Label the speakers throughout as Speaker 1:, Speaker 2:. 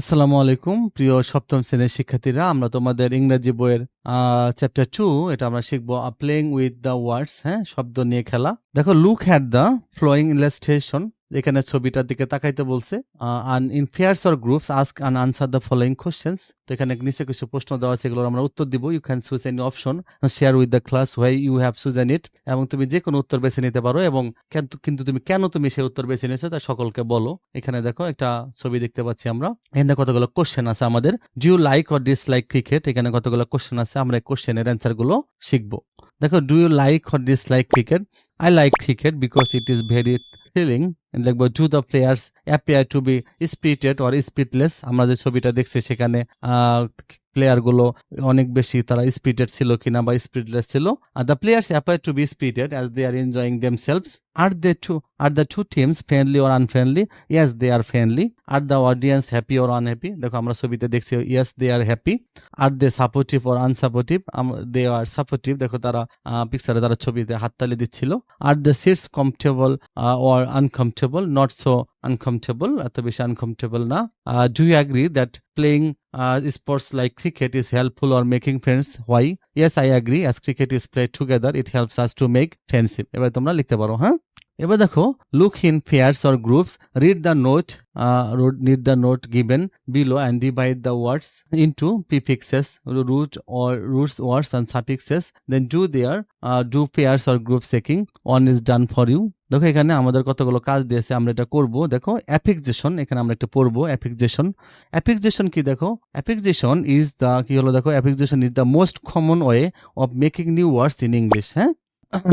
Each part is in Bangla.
Speaker 1: আসসালামু আলাইকুম, প্রিয় সপ্তম শ্রেণির শিক্ষার্থীরা। আমরা তোমাদের ইংরেজি বইয়ের চ্যাপ্টার টু এটা আমরা শিখব প্লেইং উইথ দ্য ওয়ার্ডস হ্যাঁ? শব্দ নিয়ে খেলা। দেখো look at the following illustration এখানে ছবিটার দিকে তাকাইতে বলছে আন in pairs or groups ask and answer the following questions তো এখানে নিচে কিছু প্রশ্ন দেওয়া আছে, এগুলোর আমরা উত্তর দিব। You can choose any option share with the class why you have chosen it এবং তুমি যে কোনো উত্তর বেছে নিতে পারো, এবং কিন্তু- তুমি কেন তুমি সেই উত্তর বেছে নিয়েছো তা সকলকে বলো। এখানে দেখো, একটা ছবি দেখতে পাচ্ছি আমরা। এখানে কতগুলো কোশ্চেন আছে আমাদের। Do you like or dislike cricket এখানে কতগুলো কোশ্চেন আছে, আমরা এই কোশ্চেনের অ্যান্সারগুলো শিখব। দেখো do you like or dislike cricket I like cricket because it is very thrilling দেখব do the players appear to be spirited or speedless আমরা যে ছবিটা দেখছি সেখানে প্লেয়ারগুলো অনেক বেশি তারা স্পিরিটেড ছিল কিনা বা স্পিডলেস ছিল। আর the players appear to be spirited as they are enjoying themselves are they too are the two teams friendly or unfriendly yes they are friendly are the audience happy or unhappy দেখো, আমরা ছবিতে দেখছি yes they are happy are they supportive or unsupportive they are supportive দেখো, তারা পিকচারে তারা ছবিতে হাততালি দিচ্ছিল। আর the seats comfortable or uncomfortable not so uncomfortable, এত বেশি uncomfortable না। Do you agree that playing sports like cricket is helpful or making friends why yes I agree as cricket is play together it helps us to make friendship এবার তোমরা লিখতে পারো হ্যাঁ? এবার দেখো look in pairs or groups read the note read the note given below and divide the words into prefixes root or roots words and suffixes then do their do pairs or group seeking on is done for you দেখো, এখানে আমাদের কতগুলো কাজ দিয়েছে, আমরা এটা করব। দেখো অ্যাফিক্সেশন এখানে আমরা একটা পড়ব অ্যাফিক্সেশন অ্যাফিক্সেশন কি দেখো? অ্যাফিক্সেশন ইজ দ্য কি হলো দেখো? Affixation is the most common way of making new words in English হ্যাঁ?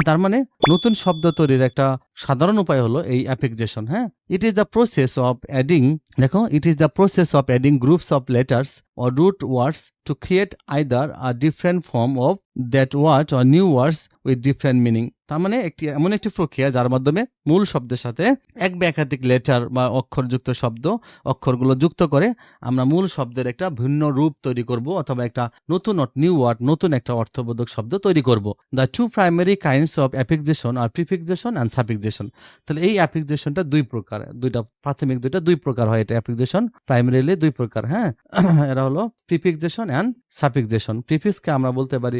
Speaker 1: তার মানে নতুন শব্দ তৈরির একটা সাধারণ উপায় হলো এই অ্যাফিক্সেশন হ্যাঁ? It is the process of adding দেখো it is the process of adding groups of letters or root words to create either a different form of that word or new words with different meaning তার মানে একটি, এমন একটি প্রক্রিয়া যার মাধ্যমে মূল শব্দের সাথে এক বা একাধিক লেটার বা অক্ষরযুক্ত শব্দ অক্ষরগুলো যুক্ত করে আমরা মূল শব্দের একটা ভিন্ন রূপ তৈরি করব অথবা একটা নতুন নিউ ওয়ার্ড নতুন একটা অর্থবোধক শব্দ তৈরি করব। The two primary kinds of affixation are prefixation and suffixation তাহলে এই অ্যাফিক্সেশনটা দুই প্রকার, দুইটা প্রাথমিক, দুইটা দুই প্রকার হয়। এটা অ্যাফিক্সেশন প্রাইমারিলি দুই প্রকার হ্যাঁ? এরা হলো প্রিফিক্সেশন অ্যান্ড সাফিক্সেশন প্রিফিক্সকে আমরা বলতে পারি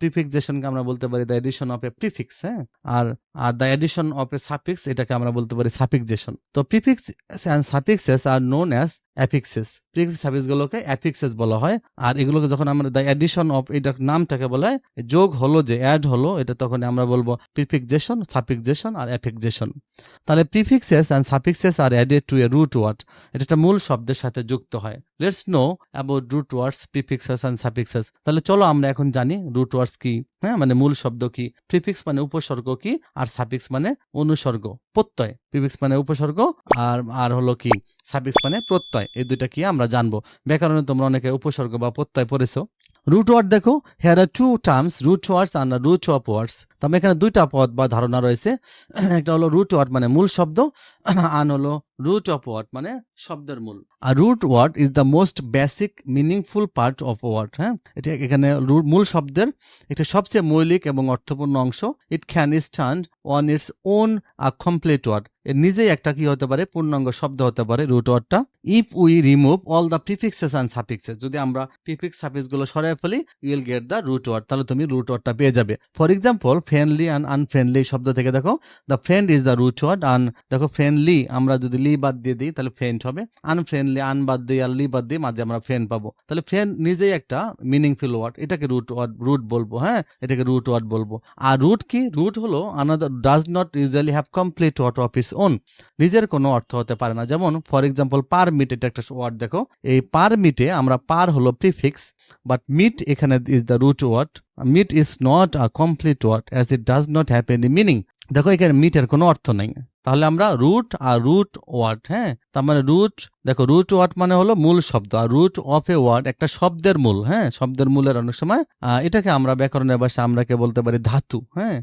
Speaker 1: প্রিফিক্সেশনকে আমরা বলতে পারি the addition of a prefix হ্যাঁ? আর আর the addition of a suffix এটাকে আমরা বলতে পারি সাফিক্সেশন তো prefix and suffixes are known as affixes prefix সাফিক্সগুলোকে affixes বলা হয়। আর এগুলোকে যখন আমরা দ্য এডিশন অফ এটা নামটাকে বলা হয় যোগ হলো যে অ্যাড হলো, এটা তখন আমরা বলব প্রিফিক্সেশন সাফিক্সেশন আর অ্যাফিক্সেশন তাহলে prefixes and suffixes are added to a root word এটা একটা মূল শব্দের সাথে যুক্ত হয়। Let's know about root words prefixes and suffixes তাহলে চলো আমরা এখন জানি রুট ওয়ার্ডস কি। হ্যাঁ মানে মূল শব্দ কি। প্রিফিক্স মানে উপসর্গ কি, আর সাফিক্স মানে অনুসর্গ। প্রত্যয় প্রিফিক্স মানে উপসর্গ আর আর হলো কি, সাফিক্স মানে প্রত্যয়, এই দুইটা কি আমরা জানব। ব্যাকরণে তোমরা অনেকে উপসর্গ বা প্রত্যয় পড়েছো। রুট ওয়ার্ড দেখো here are two terms root words are root of words তবে এখানে দুইটা পদ বা ধারণা রয়েছে। একটা হলো রুট ওয়ার্ড মানে মূল শব্দ আন হলো রুট অফ ওয়ার্ড মানে শব্দের মূল। আর root word is the most basic meaningful part of word হ্যাঁ? এটা এখানে মূল শব্দের এটা সবচেয়ে মৌলিক এবং অর্থপূর্ণ অংশ। It can stand on its own a complete word এর নিজেই একটা কি হতে পারে? পূর্ণাঙ্গ শব্দ হতে পারে রুট ওয়ার্ডটা if we remove all the prefixes and suffixes যদি আমরা প্রিফিক্স সাফিক্সগুলো সরাই ফেলি you'll get the root word তাহলে তুমি রুট ওয়ার্ডটা পেয়ে যাবে। For example friendly and unfriendly শব্দ থেকে দেখো the friend is the root word un দেখো ফ্রেন্ডলি আমরা যদি লি বাদ দিয়ে দিই, তাহলে ফ্রেন্ড হবে। আনফ্রেন্ডলি আন বাদ দিয়ে আর লি বাদ দিয়ে মাঝে আমরা ফ্রেন্ড পাবো। তাহলে ফ্রেন্ড নিজেই একটা মিনিংফুল ওয়ার্ড এটাকে রুট ওয়ার্ড রুট বলব হ্যাঁ? এটাকে রুট ওয়ার্ড বলব। আর রুট কি? রুট হলো another does not usually have complete word of its own নিজের কোনো অর্থ হতে পারে না। যেমন ফর এক্সাম্পল পার মিট এটা একটা ওয়ার্ড দেখো। এই পার মিটে আমরা পার হলো প্রিফিক্স বাট মিট এখানে is the root word meet is not a complete word as it does not have any meaning দেখো, এখানে মিটের কোনো অর্থ নেই। তাহলে আমরা রুট আর রুট ওয়ার্ড হ্যাঁ? তার মানে রুট দেখো রুট ওয়ার্ড মানে হলো মূল শব্দ, আর রুট অফ এ ওয়ার্ড একটা শব্দের মূল হ্যাঁ? শব্দের মূলের অনেক সময় এটাকে আমরা ব্যাকরণের ভাষা আমরাকে বলতে পারি ধাতু হ্যাঁ?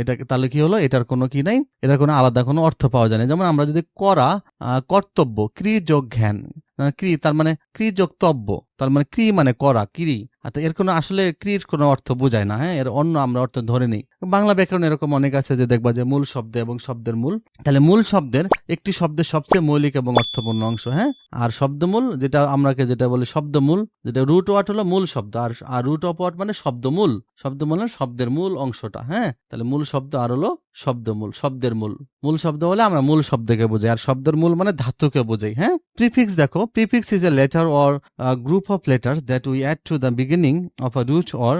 Speaker 1: এটাকে, তাহলে কি হলো? এটার কোনো কি নাই? এটার কোনো আলাদা কোনো অর্থ পাওয়া যায় না যেমন আমরা যদি করা কর্তব্য ক্রি যোগ জ্ঞান ক্রি, তার মানে ক্রি যোগ তব্য তার মানে ক্রি মানে করা, ক্রি। তো এর কোনো আসলে ক্রির কোনো অর্থ বোঝায় না হ্যাঁ? এর অন্য আমরা অর্থ ধরে নিই। বাংলা ব্যাকরণ এরকম অনেক আছে যে দেখবা যে মূল শব্দ এবং শব্দের মূল। তাহলে মূল শব্দের একটি শব্দের সবচেয়ে মৌলিক এবং অর্থপূর্ণ অংশ হ্যাঁ? আর শব্দমূল, যেটা আমরাকে যেটা বলি শব্দমূল, যেটা রুট ওয়ার্ড হলো মূল শব্দ। আর আর রুট অফ ওয়ার্ড মানে শব্দমূল। শব্দমূল মানে শব্দের মূল অংশটা হ্যাঁ? তাহলে মূল শব্দ আর হলো শব্দমূল, শব্দের মূল। মূল শব্দ হলে আমরা মূল শব্দকে বোঝাই, আর শব্দের মূল মানে ধাতুকে বোঝাই হ্যাঁ? প্রিফিক্স দেখো prefix is a letter or group of letters that we add to the beginning of a root or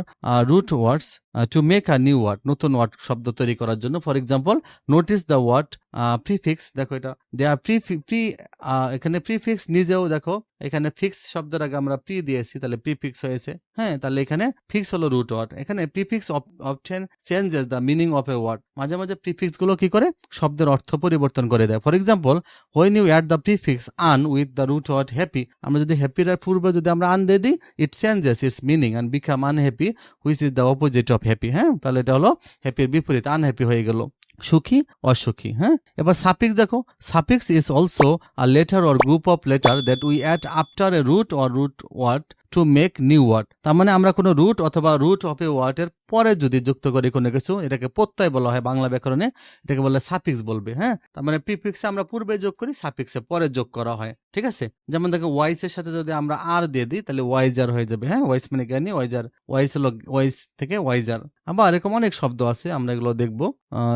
Speaker 1: root words to make a new word নতুন ওয়ার্ড শব্দ তৈরি করার জন্য। For example notice the word prefix দেখো এটা। দে আর প্রি প্রি এখানে প্রিফিক্স নিজেও দেখো, এখানে ফিক্স শব্দের আগে আমরা প্রি দিয়েছি, তাহলে প্রিফিক্স হয়েছে। হ্যাঁ তাহলে এখানে ফিক্স হলো রুট ওয়ার্ড এখানে prefix often changes the meaning of a word মাঝে মাঝে প্রিফিক্সগুলো কি করে? শব্দের অর্থ পরিবর্তন করে দেয়। For example when you add the prefix un with the root word happy আমরা যদি হ্যাপির পূর্বে যদি আমরা আন দিয়ে দিই it changes its meaning and become unhappy which is the opposite of happy হ্যাঁ তাহলে এটা হলো হ্যাপির বিপরীত আনহ্যাপি হয়ে গেল। সুখী, অসুখী হ্যাঁ? এবার সাফিক্স দেখো suffix is also a letter or group of letter that we add after a root or root word to make new word তার মানে আমরা কোনো রুট অথবা রুট অফ এ ওয়ার্ডের পরে যদি যুক্ত করি কোনো কিছু, এটাকে প্রত্যয় বলা হয় বাংলা ব্যাকরণে, এটাকে বলে সাফিক্স বলবে হ্যাঁ? তার মানে প্রিফিক্সে আমরা পূর্বে যোগ করি সাফিক্সে পরে যোগ করা হয়, ঠিক আছে? যেমন দেখো ওয়াইস এর সাথে যদি আমরা আর দিয়ে দিই, তাহলে ওয়াইজার হয়ে যাবে হ্যাঁ? ওয়াইস মানে জ্ঞানী ওয়াইজার ওয়াইস হলো ওয়াইস থেকে ওয়াইজার আবার এরকম অনেক শব্দ আছে, আমরা এগুলো দেখব।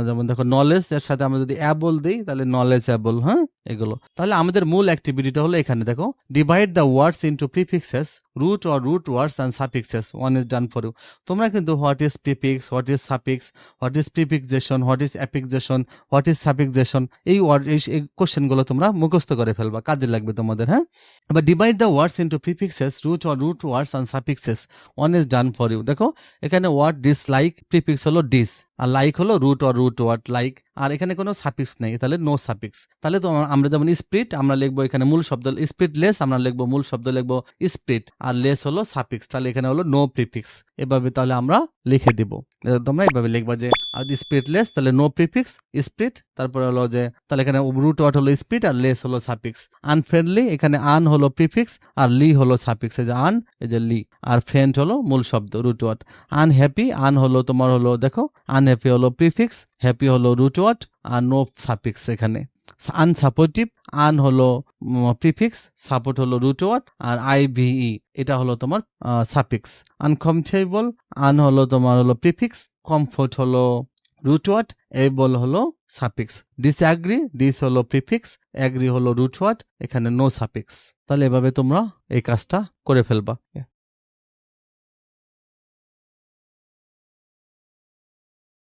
Speaker 1: যেমন দেখো নলেজ এর সাথে আমরা যদি অ্যাবল দিই, তাহলে নলেজ অ্যাবল হ্যাঁ? এগুলো। তাহলে আমাদের মূল অ্যাক্টিভিটিটা হলো এখানে, দেখো। Divide the words into prefixes root or root words and suffixes one is done for you তোমরা কিন্তু what is prefix what is suffix what is prefixation what is affixation what is suffixation এই ওয়ার্ড এই কোশ্চেনগুলো তোমরা মুখস্থ করে ফেলবা। কাজে লাগবে তোমাদের হ্যাঁ? এবার divide the words into prefixes root or root words and suffixes one is done for you দেখো, এখানে ওয়ার্ড ডিসলাইক প্রিফিক্স হলো ডিস আর লাইক হলো root or root word like আর এখানে কোনো সাফিক্স নেই, তাহলে নো সাফিক্স তাহলে তো আমরা যেমন স্প্রিট আমরা লিখব এখানে মূল শব্দ স্প্রিট লেস আমরা লিখব মূল শব্দ, লিখব স্প্রিট আর লেস হলো সাফিক্স তাহলে এখানে হলো নো প্রিফিক্স এভাবে তাহলে আমরা লিখে দিব। তোমরা এভাবে লিখবা যে স্প্রিট লেস তাহলে নো প্রিফিক্স স্প্রিট তারপরে হলো যে, তাহলে এখানে রুট ওয়ার্ড হলো স্প্রিট আর লেস হলো সাফিক্স আনফ্রেন্ডলি এখানে আন হলো প্রিফিক্স আর লি হলো সাফিক্স এই যে আন এই যে লি আর ফ্রেন্ড হলো মূল শব্দ রুট ওয়ার্ড আনহ্যাপি আন হলো তোমার হলো, দেখো আনহ্যাপি হলো প্রিফিক্স হ্যাপি হলো রুট ওয়ার্ড আর নো সাপিক্স এখানে। আনসাপোর্টিভ আন হলো প্রিফিক্স সাপোর্ট হলো রুট ওয়ার্ড আর আই ভিই এটা হলো তোমার সাপিক্স আনকমফর্টেবল আন হলো তোমার হলো প্রিফিক্স কমফোর্ট হলো রুট ওয়ার্ড এবল হলো সাফিক্স ডিসঅ্যাগ্রি ডিস হলো প্রিফিক্স অ্যাগ্রি হলো রুট ওয়ার্ড এখানে নো সাপিক্স তাহলে এভাবে তোমরা এই কাজটা করে ফেলবা।